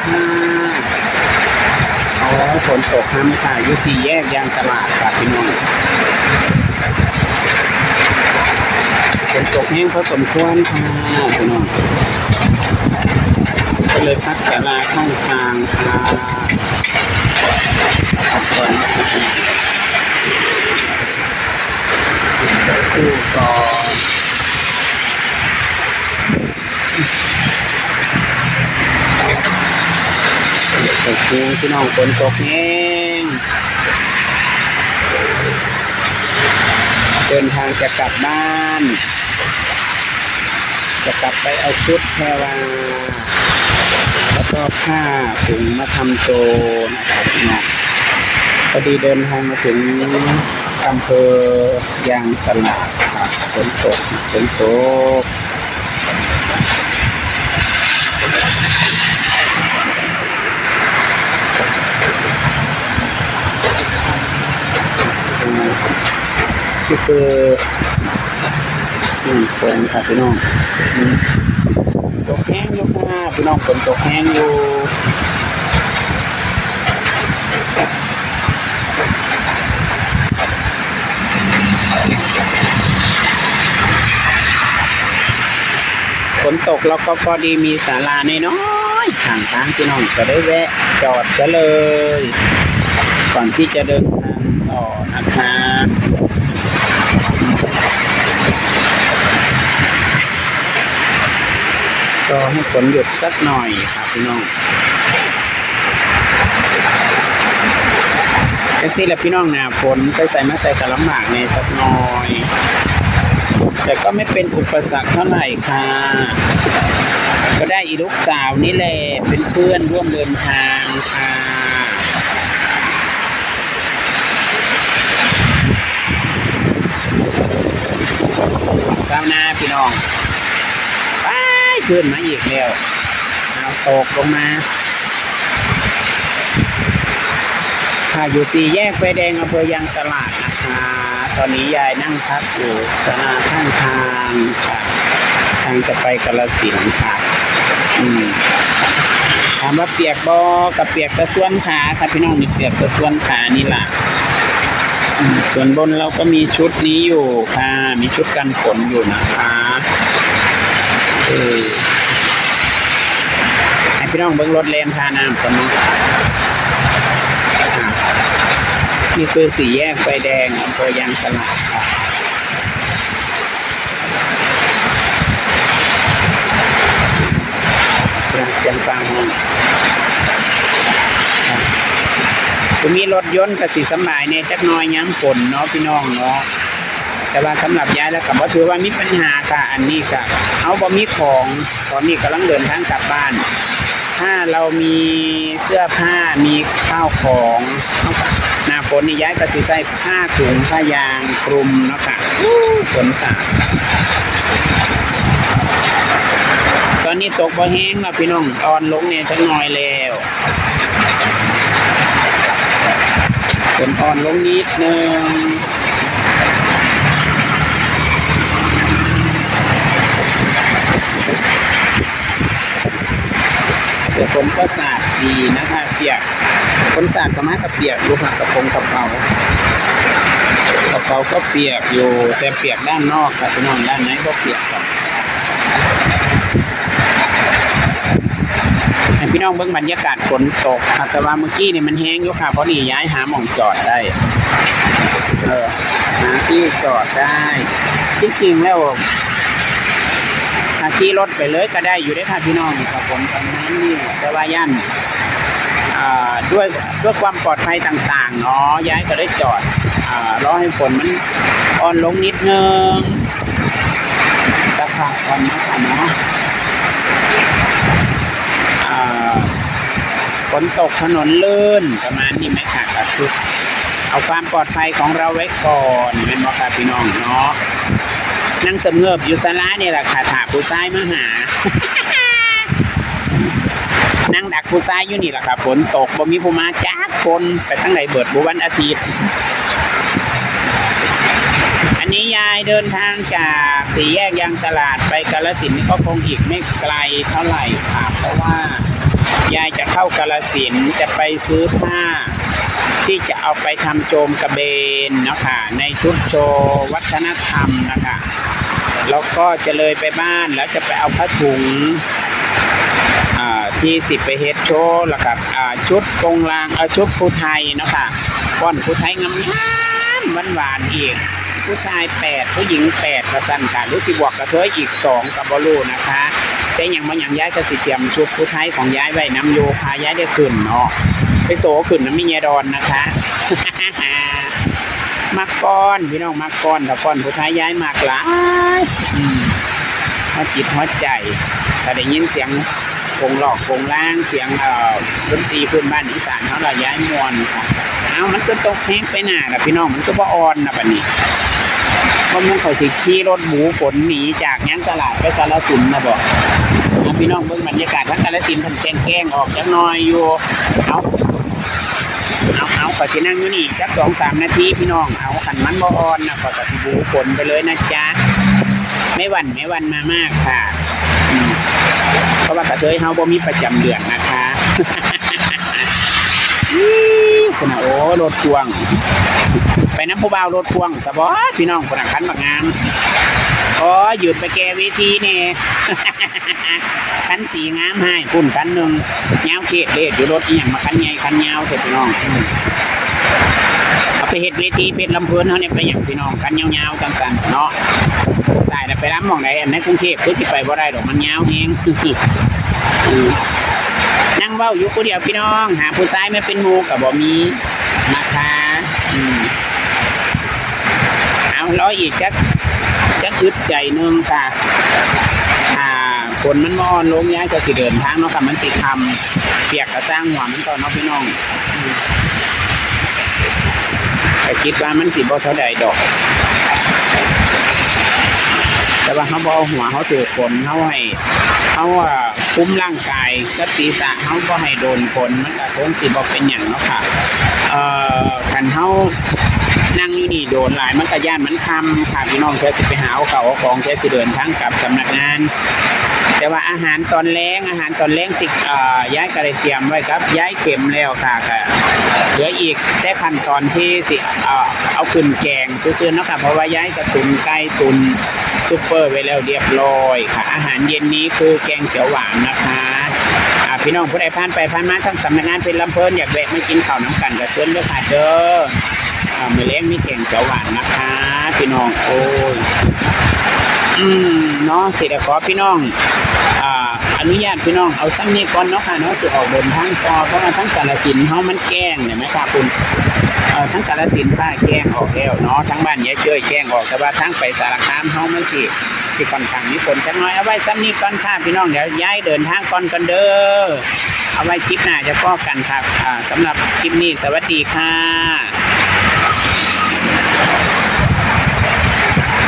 ค่ะเอาฝนตกน้ำค่ะอยุสี่แยกยางตลาดค่ะพี่น้องฝนตกแห้งพอสมควรค่ะพี่น้องก็เลยพักศาลาข้างทางค่ะขอบคุณค่ะคู่ก่อ ตกแห้งพี่น้องฝนตกแห้งเดินทางจะกลับบ้าน จะกลับไปเอาชุดแพรวาแล้วก็ผ้าถุงมาทำโจนะครับพี่น้องพอดีเดินทางมาถึงอำเภอยางตลาดครับฝนตกฝนตก ก็ คืออืมฝนครับพี่น้องตกแห้งอยู่ค่ะพี่น้องฝนตกแห้งอยู่ฝนตกแล้วก็พอดีมีศาลาน้อยๆข้างทางพี่น้องก็ได้แวะจอดซะเลย ก่อนที่จะเดินทางต่อนะคะ ก็ให้ฝนหยุดสักหน่อยครับพี่น้องแท็กซี่และพี่น้องหนาฝนไปใส่มาใส่กระลำบากในสักหน่อย แต่ก็ไม่เป็นอุปสรรคเท่าไหร่ค่ะ ก็ได้อีลูกสาวนี่แหละเป็นเพื่อนร่วมเดินทางค่ะสาวนาพี่น้อง ขึ้นมาอีกแล้วเอาตกลงมาค่ะอยู่สี่แยกไฟแดงอำเภอยางตลาดนะคะ ตอนนี้ยายนั่งพักอยู่สนาข้างทางค่ะ ทางจะไปกาลสินธุ์ค่ะ อืมถามว่าเปียกบอกับเปียกตะส่วนขาค่ะพี่น้องนี่เปียกตะส่วนขานี่แหละอืมส่วนบนเราก็มีชุดนี้อยู่ค่ะ มีชุดกันฝนอยู่นะคะ เออให้พี่น้องเบิ้งรถเลนพาน้ำกันนาะอะนี่คือสี่แยกไฟแดงอำเภอยางตลาดครื่องเสียงฟังจะมีรถยนต์กับสีสำหมายเนี่ยจักน้อยย้ำฝนเนาะพี่น้องเนาะ แต่ว่าสำหรับย้ายแล้วกับว่าถือว่ามีปัญหาค่ะอันนี้ก็เอาบ่มีของตอนนี้กำลังเดินทางกลับบ้าน ถ้าเรามีเสื้อผ้ามีข้าวของหน้าฝนนี่ย้ายก็สิใส่ผ้าถุงผ้ายางคลุมเนาะค่ะฝนสาดตอนนี้ตกบ่แห้งแล้วพี่น้องอ่อนลงเนี่ยจักหน่อยแล้วฝนอ่อนลงนิดนึง แต่ฝนก็สาดดีนะคะเปียกฝนสาดก็มากับเปียกลูกค่ะกระโปรงกระเป๋ากระเป๋าก็เปียกอยู่แต่เปียกด้านนอกค่ะพี่น้องด้านในก็เปียกครับพี่น้องเบิ่งบรรยากาศฝนตกครับแต่ว่าเมื่อกี้เนี่ยมันแห้งอยู่ค่ะเพราะนี่ย้ายหาหม่องจอดได้เออหาที่จอดได้ จริงๆแล้ว ขี่รถไปเลยก็ได้อยู่ได้ค่ะพี่น้องครับผมตรงนั้นนี่แต่ว่าย่านด้วยด้วยความปลอดภัยต่างๆเนาะย้ายก็ได้จอดรอให้ฝนมันอ่อนลงนิดนึงสักพักก่อนนะคะเนาะฝนตกถนนลื่นประมาณนี้ไหมค่ะก็คือเอาความปลอดภัยของเราไว้ก่อนเป็นบอกค่ะพี่น้องเนาะ นั่งสงบอยู่ศาลาเนี่ยแหละค่ะถาผู้ชายมาหา นั่งดักผู้ชายอยู่นี่แหละค่ะฝนตกบ่มีผู้มาจ้าคนไปทั้งไหนเบิดบุวันอาทิตย์ อันนี้ยายเดินทางจากสี่แยกยางตลาดไปกาลสินนี่ก็คงอีกไม่ไกลเท่าไหร่ค่ะเพราะว่ายายจะเข้ากาลสินจะไปซื้อผ้า ที่จะเอาไปทำโจมกระเบนนะคะในชุดโชว์วัฒนธรรมนะคะแล้วก็จะเลยไปบ้านแล้วจะไปเอาผ้าถุงอ่าที่สิบไปเฮ็ดโชว์แล้วกับอ่าชุดกงลางเออชุดภูไทยนะค่ะก้อนภูไทยงามๆหวานอีก ผู้ชายแปดผู้หญิงแปดกระสันค่ะรือสิบวกกระเทยอีกสองกับบอลูนะคะ แต่อย่างบางอย่างย้ายก็สิเตรียมชุดผู้ไทยของย้ายไว้น้ำโยพาย้ายได้ขึ้นเนาะไปโสขึ้นน้ำมิเยดอนนะคะมักก้อนพี่น้องมักก้อนถ้าก้อนผู้ไทยย้ายมากหลายหัวจิตหัวใจถ้าได้ยินเสียงกงหลอกกงล่างเสียงเอ่อดนตรีพื้นบ้านอีสานเขาเราย้ายมวนค่ะเอามันก็ตกแห้งไปหน้าละพี่น้องมันก็บ่อ่อนนะบัดนี้ เพราะมันเขาสิขี่รถหมูขนหนีจากยังตลาดไปกาลสินนะบอกพี่น้องเบิ่งบรรยากาศทั้งกาลสินทันแกงแกล้งออกจักน้อยอยู่เอาเอาเอาขอสินั่งอยู่นี่จักสองสามนาทีพี่น้องเอาขันมันบ่อ่อนนะขอกระสิบูขนไปเลยนะจ๊ะไม่หวันไม่หวันมามากค่ะเพราะว่ากระเทยเฮาบ่มีประจำเดือนนะคะคุณนะโอ้รถพ่วง ไปน้ำผู้บ่าวรถพ่วงสะบอพี่น้องคนนักขันบักงามอ๋อหยุดไปแกเวทีนี่คันสีงามให้ปุ่นคันหนึ่งยาวเขตเดชอยู่รถอีหยังมาคันใหญ่คันยาวเถอะพี่น้องเอาไปเฮ็ดเวทีเป็นลำเพลินเขาเนี่ยไปอย่างพี่น้องคันยาวๆจังสันเนาะตายแต่ไปรับมองไหนอันในกรุงเทพคือสิไปบ่ได้ดอกมันยาวแฮงอืมนั่งเว้าอยู่คนเดียวพี่น้อง หาผู้ชายไม่เป็นมูกับบ่มีนะคะอืม ร้อยอีกจักจักอึดใจนึงค่ะอ่าฝนมันมอ่อนลงย้ายจะสิเดินทางเนาะค่ะมันสิทำเปียกกระสร้างหัวมันตอนเนาะพี่น้องแต่คิดว่ามันสิบ่เท่าใดดอก แต่ว่าเขาบเอาหัวเขาถือฝนเขาให้เขาอะคุ้มร่างกายกับศีรษะเขาก็ให้โดนฝนมันก็คงสิบ่เป็นอย่างเนาะค่ะ เอ่อคันเฮานั่งอยู่นี่โดนหลายมันก็ย่านมันคำค่ะพี่น้องเธอสิไปหาเอาเขาเอาของเธอสิเดินทางกลับสำนักงาน แต่ว่าอาหารตอนแรงอาหารตอนแรงสิเอ่อย้ายก็ได้เตรียมไว้ครับ ย้ายเข็มแล้วค่ะค่ะเหลืออีกแต่ขั้นตอนที่สิเอ่อเอาขึ้นแกงซื่อๆเนาะค่ะเพราะว่าย้ายกระตุนไก่ตุนซุปเปอร์ไว้แล้วเรียบร้อยค่ะ อาหารเย็นนี้คือแกงเขียวหวานนะคะ พี่น้องผู้ใดผ่านไปผ่านมาทั้งสำนักงานเป็นลำเพลินอยากแวะมากินข้าวน้ำกันก็เชิญเลือกหาเด้ออามือเลี้ยงมีเกงเขียวหวานนะคะพี่น้องโอ้ยอืมเนาะสิเดี๋ยวขอพี่น้องอ่า อนุญาตพี่น้องเอาซ้ำนี้ก่อนเนาะค่ะเนาะจะออกเดินทางต่อเพราะว่าทั้งกาลสินเฮามันแกล้งเนี่ยไหมครับคุณเอ่อทั้งกาลสินผ้าแกล้งออกแล้วเนาะทั้งบ้านยายเจ้ยแกล้งออกแต่ว่าทั้งไปสารคามเฮามันสิสิค่อนข้างมีฝนจักน้อยเอาไว้ซ้ำนี้ก่อนค่ะพี่น้องเดี๋ยวย้ายเดินทางก่อนกันเด้อเอาไว้คลิปหน้าจะพ้อกันครับอ่าสำหรับคลิปนี้สวัสดีค่ะ